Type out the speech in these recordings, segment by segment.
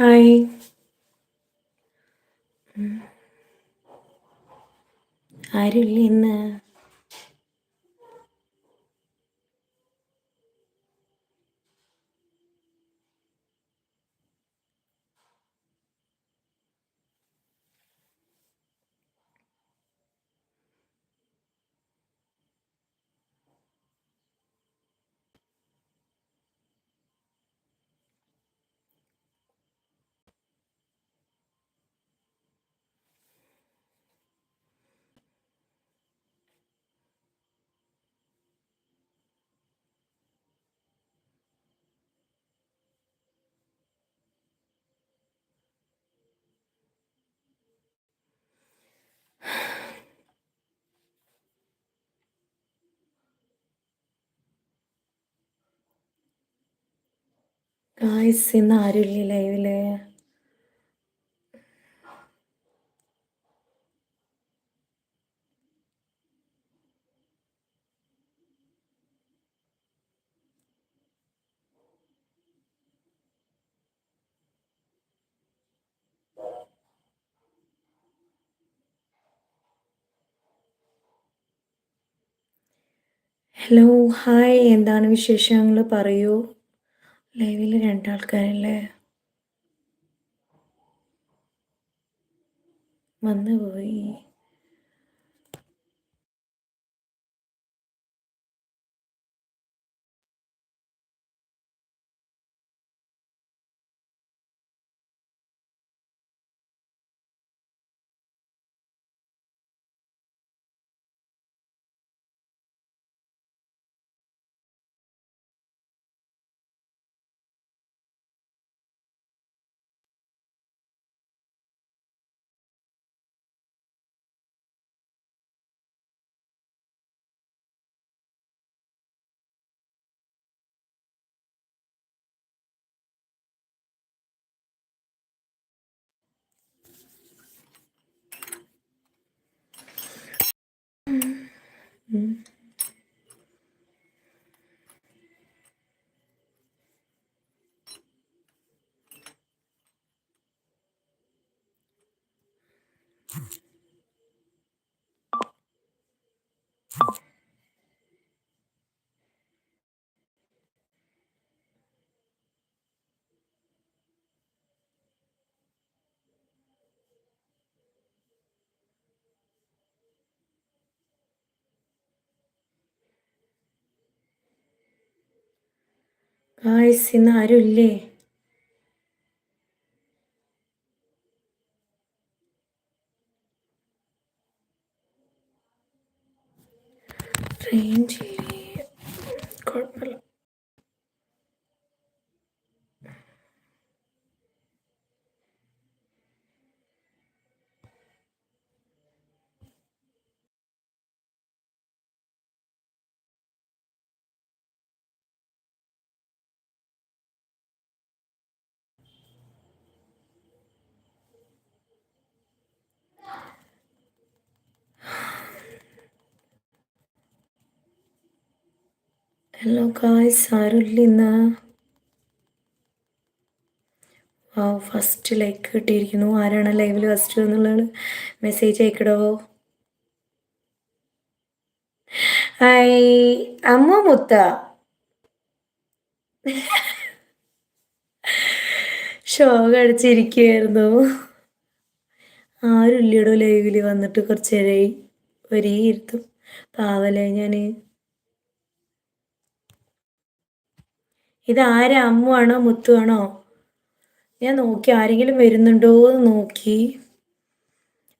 Hi ആരുമില്ല ഇന്ന്. Guys ഇന്ന് ആരുമില്ല ലൈവിൽ. ഹലോ ഹായ് എന്താണ് വിശേഷങ്ങൾ? പറയൂ. ലൈവിൽ രണ്ടാൾക്കാരല്ലേ? വന്നു പോയി 嗯。ഗായ്സ് ഇന്ന് ആരുമില്ലേ ഹലോ ഗായ്സ് ആരുമില്ല ആ ഫസ്റ്റ് ലൈക്ക് കിട്ടിയിരിക്കുന്നു. ആരാണ് ലൈവിൽ ഫസ്റ്റ് എന്നുള്ളത്? മെസ്സേജ് അയക്കടോ? ഹായ് അമ്മ മുത്ത. ഷോക്ക് അടിച്ചിരിക്കുകയായിരുന്നു. ആരുമില്ലടോ ലൈവിൽ വന്നിട്ട് കുറച്ച് നേരമായി ഒരേ ഇരുത്തും. പാവല്ലേ ഞാൻ ഇതാരാ? ആരാ അമ്മുവാണോ? മുത്തുവാണോ? ഞാൻ നോക്കി. ആരെങ്കിലും വരുന്നുണ്ടോ എന്ന് നോക്കി.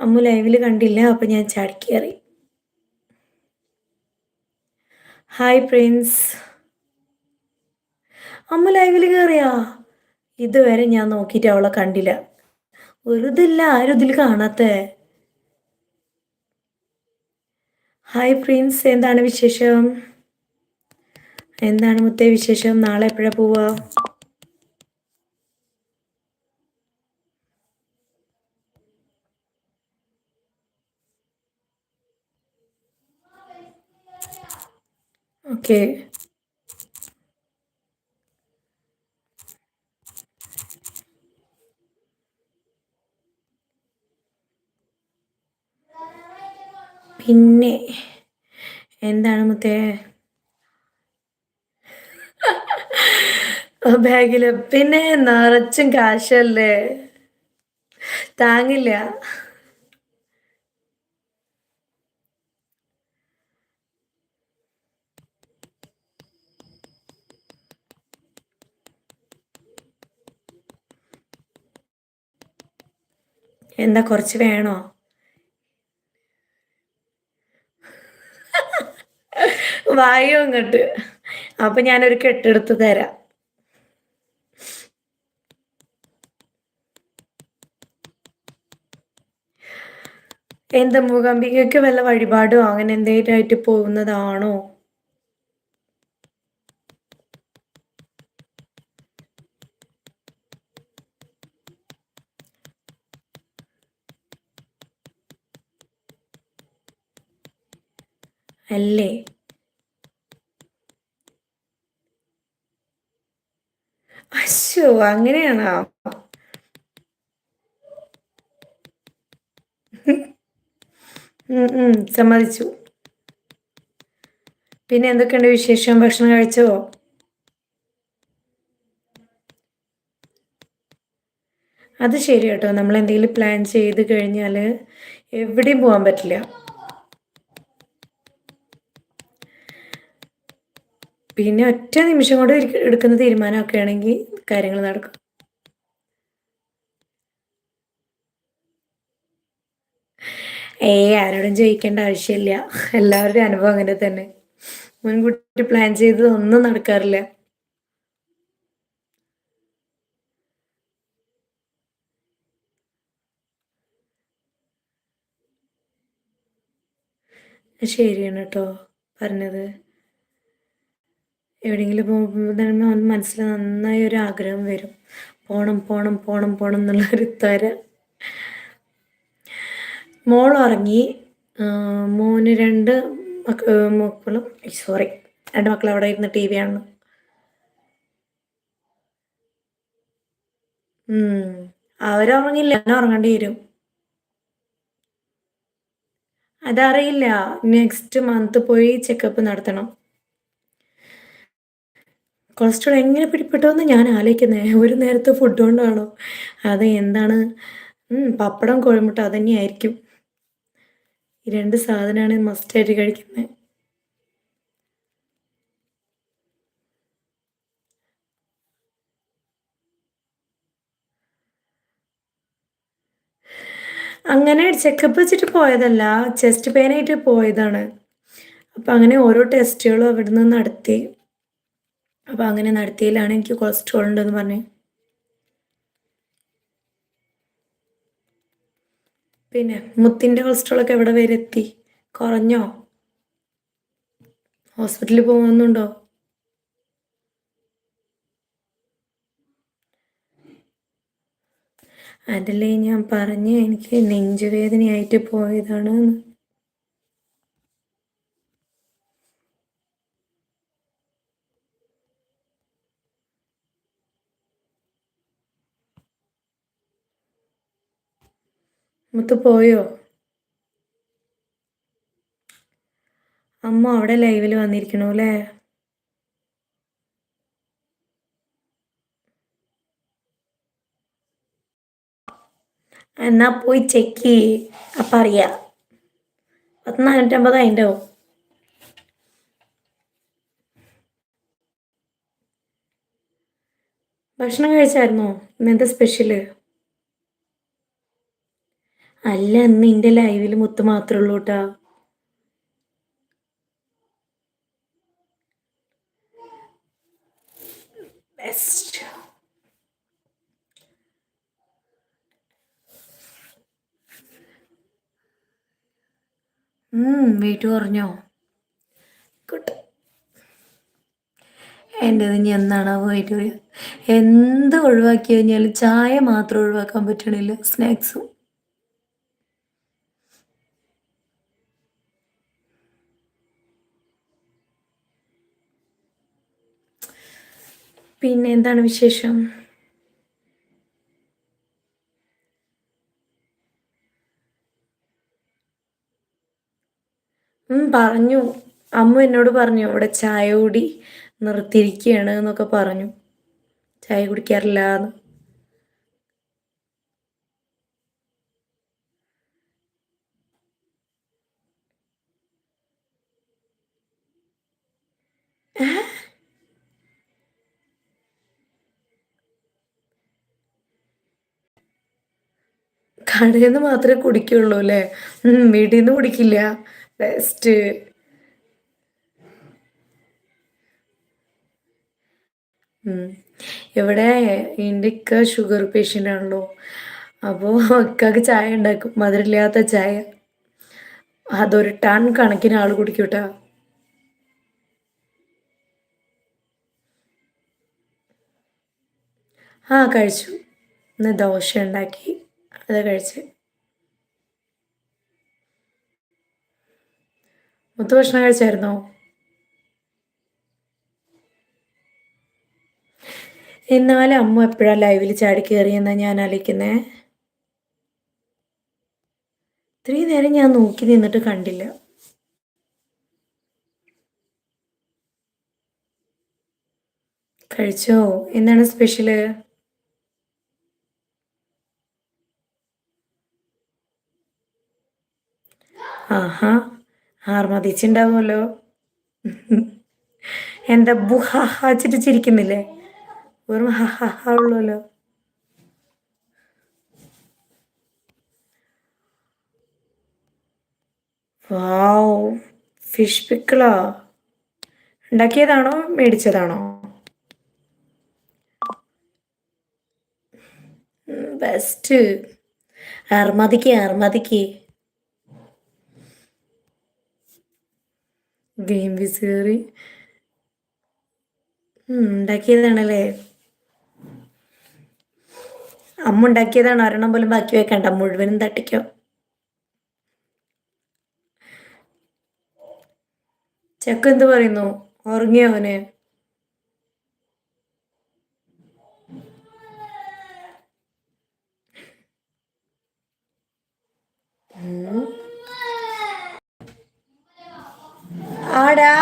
അമ്മു ലൈവിൽ കണ്ടില്ല. അപ്പം ഞാൻ ചാടിക്കേറി ഹായ് പ്രിൻസ് അമ്മ ലൈവിൽ കയറിയാ ഇതുവരെ ഞാൻ നോക്കിയിട്ട് അവളെ കണ്ടില്ല. വെറുതില്ല ആരും ഇതിൽ കാണാത്ത? ഹായ് പ്രിൻസ് എന്താണ് വിശേഷം? എന്താണ് മുത്തേ വിശേഷം? നാളെ എപ്പോഴാ പോവാ ഓക്കെ. പിന്നെ എന്താണ് മുത്തേ? ബാഗിൽ. പിന്നെ നിറച്ചും കാശല്ലേ? താങ്ങില്ല. എന്താ കുറച്ച് വേണോ? വായോ അങ്ങോട്ട് അപ്പൊ ഞാനൊരു കെട്ടെടുത്ത് തരാം. എന്താ മൂകാംബികയ്ക്ക് വല്ല വഴിപാടോ? അങ്ങനെ എന്തെങ്കിലും ആയിട്ട് പോകുന്നതാണോ? അല്ലേ? അശോ അങ്ങനെയാണോ? സമ്മതിച്ചു. പിന്നെ എന്തൊക്കെയുണ്ട് വിശേഷം? ഭക്ഷണം കഴിച്ചോ? അത് ശരി കേട്ടോ. നമ്മൾ എന്തെങ്കിലും പ്ലാൻ ചെയ്ത് കഴിഞ്ഞാൽ എവിടെയും പോകാൻ പറ്റില്ല. പിന്നെ ഒറ്റ നിമിഷം കൊണ്ട് എടുക്കുന്ന തീരുമാനമൊക്കെ ആണെങ്കിൽ കാര്യങ്ങൾ നടക്കും. ഏയ് ആരോടും ചോദിക്കേണ്ട ആവശ്യമില്ല. എല്ലാവരുടെയും അനുഭവം അങ്ങനെ തന്നെ. മുൻകൂട്ടി പ്ലാൻ ചെയ്തത് ഒന്നും നടക്കാറില്ല. ശരിയാണ് കേട്ടോ പറഞ്ഞത്. എവിടെയെങ്കിലും പോകുമ്പോൾ തന്നെ മനസ്സിൽ നന്നായി ഒരു ആഗ്രഹം വരും. പോണം പോണം പോണം പോണം എന്നുള്ള ഒരു തര മോൾ ഉറങ്ങി മോന് രണ്ട് മക്ക മക്കളും സോറി രണ്ട് മക്കൾ അവിടെ ഇരുന്ന് ടി വി ആണ് അവരുറങ്ങില്ല ഞാൻ ഉറങ്ങേണ്ടി വരും. അതറിയില്ല നെക്സ്റ്റ് മന്ത് പോയി ചെക്കപ്പ് നടത്തണം. കൊളസ്ട്രോൾ എങ്ങനെ പിടിപ്പെട്ടു ഞാൻ ആലോചിക്കുന്നത് ഒരു നേരത്തെ ഫുഡ് കൊണ്ടാണോ? അത് എന്താണ്? പപ്പടം കോഴിമുട്ട അതന്നെയായിരിക്കും ഈ രണ്ട് സാധനമാണ് മസ്റ്റായിട്ട് കഴിക്കുന്നത്. അങ്ങനെ ചെക്കപ്പ് വെച്ചിട്ട് പോയതല്ല ചെസ്റ്റ് പെയിൻ ആയിട്ട് പോയതാണ്. അപ്പം അങ്ങനെ ഓരോ ടെസ്റ്റുകളും അവിടെ നിന്ന് നടത്തി. അപ്പം അങ്ങനെ നടത്തിയതിലാണ് എനിക്ക് കൊളസ്ട്രോൾ ഉണ്ടെന്ന് പറഞ്ഞ്. പിന്നെ കൊളസ്ട്രോൾ ഒക്കെ എവിടെ വരെ എത്തി? കുറഞ്ഞോ? ഹോസ്പിറ്റലിൽ പോകുന്നുണ്ടോ? അതല്ലേ ഞാൻ പറഞ്ഞ് എനിക്ക് നെഞ്ചുവേദനയായിട്ട് പോയതാണ് മുത്ത് പോയോ? അമ്മ അവിടെ ലൈവിൽ വന്നിരിക്കണു അല്ലേ? എന്നാ പോയി ചെക്ക് ചെയ്യ് അപ്പം അറിയാം പത്ത് നാനൂറ്റമ്പത് അതിന്റെ ഭക്ഷണം കഴിച്ചായിരുന്നോ? ഇന്നത്തെ സ്പെഷ്യൽ അല്ല ഇന്ന് എന്റെ ലൈവിൽ മുത്ത് മാത്രമേ ഉള്ളൂ കേട്ടാ ബെസ്റ്റ് വെയിറ്റ് കുറഞ്ഞോ ഗുഡ് എന്റെത് ഇനി എന്നാണോ വരിക? എന്ത് ഒഴിവാക്കി കഴിഞ്ഞാലും ചായ മാത്രം ഒഴിവാക്കാൻ പറ്റണില്ല സ്നാക്സും പിന്നെ എന്താണ് വിശേഷം? പറഞ്ഞു. അമ്മ എന്നോട് പറഞ്ഞു ഇവിടെ ചായ കൂടി നിർത്തിയിരിക്കുകയാണ് എന്നൊക്കെ പറഞ്ഞു. ചായ കുടിക്കാറില്ല എന്ന്. കടയിൽ നിന്ന് മാത്രമേ കുടിക്കുള്ളൂ അല്ലേ? വീട്ടിൽ നിന്ന് കുടിക്കില്ല. ബെസ്റ്റ് ഇവിടെ എന്റെ ഇക്ക ഷുഗർ പേഷ്യന്റ് ആണല്ലോ. അപ്പോൾ ഇക്കക്ക് ചായ ഉണ്ടാക്കും. മധുരമില്ലാത്ത ചായ. അതൊരു ടൺ കണക്കിന് ആൾ കുടിക്കൂട്ടാ ആ കഴിച്ചു. ഇന്ന് ദോശ ഉണ്ടാക്കി. അത് കഴിച്ച്. മുത്തു ഭക്ഷണം കഴിച്ചായിരുന്നോ? എന്നാലും അമ്മ എപ്പോഴാണ് ലൈവിൽ ചാടി കയറിയെന്നാണ് ഞാൻ ആലോചിക്കുന്നേ? ഇത്രയും നേരം ഞാൻ നോക്കി നിന്നിട്ട് കണ്ടില്ല. കഴിച്ചോ? എന്താണ് സ്പെഷ്യൽ ആഹാ ആർമതിച്ചുണ്ടാവുമല്ലോ എന്താ ബുഹാച്ചിട്ട് ചിരിക്കുന്നില്ലേ? വെറും ഹഹഹ ഉള്ളൂല്ലോ. ഫിഷ് പിക്കിളോ. ഉണ്ടാക്കിയതാണോ മേടിച്ചതാണോ? ബെസ്റ്റ്. അർമതിക്ക് അർമതിക്ക് ഗെയിം വിസ് കയറി ഉണ്ടാക്കിയതാണല്ലേ? അമ്മ ഉണ്ടാക്കിയതാണ്. ഒരെണ്ണം പോലും ബാക്കി വെക്കണ്ട. മുഴുവനും തട്ടിക്കോ. ചെക്ക് എന്ത് പറയുന്നു? ഉറങ്ങിയോ അവന്? ആടാ.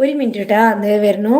ഒരു മിനിറ്റ് കേട്ടാ അതേ വരണു